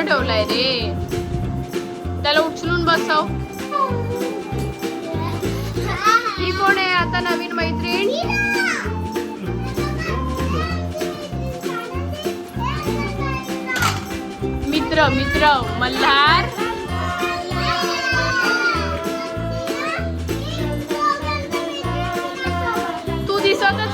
खालीवर ठेवलाय रे. त्याला उचलून बसव. ही कोण आहे आता नवीन मैत्रीण? मित्र मित्र मल्हार. तू दिसतच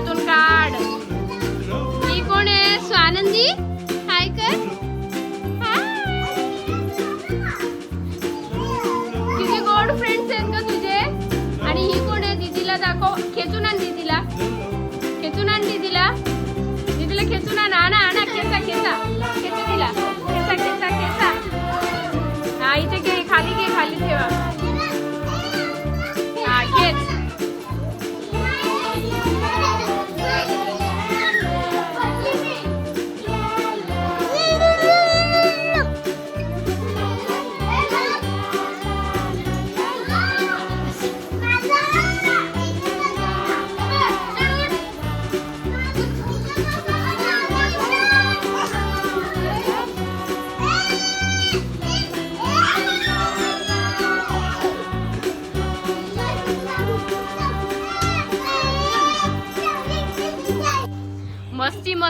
श्रवण काढ. ही कोण आहे? स्वानंदी? हाय कर.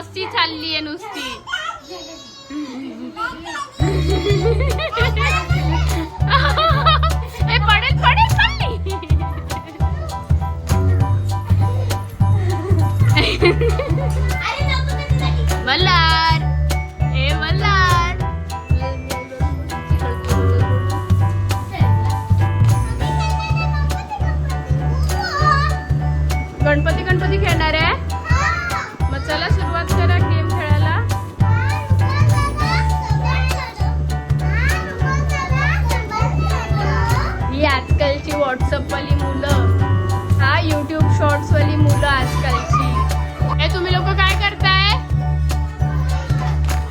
मस्ती मस्ती चालली आहे नुसती ए पडेल पडेल वाली मुलं आजकालची. ए तुम्ही लोक काय करताय?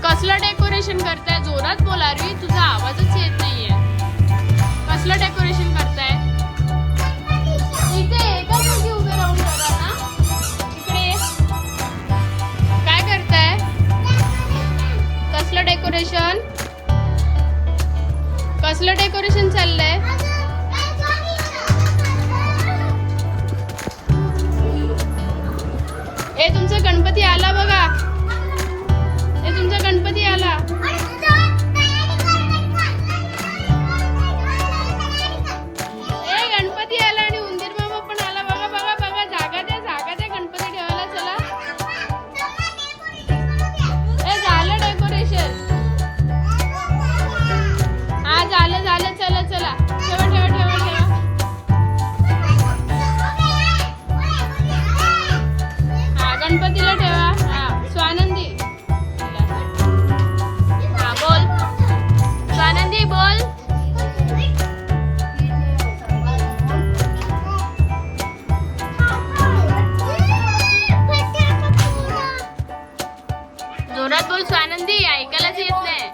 कसलं डेकोरेशन करताय? जोरात बोला रे तुझा आवाजच येत नाहीये. कसलं डेकोरेशन करताय? इथे एका जागी उभे राहून करा ना. इकडे ये. काय करताय? कसलं डेकोरेशन कसलं डेकोरेशन चाललंय? ए तुमचा गणपती आला बघा. जोरात बोल स्वानंदी ऐकायलाच येत नाही.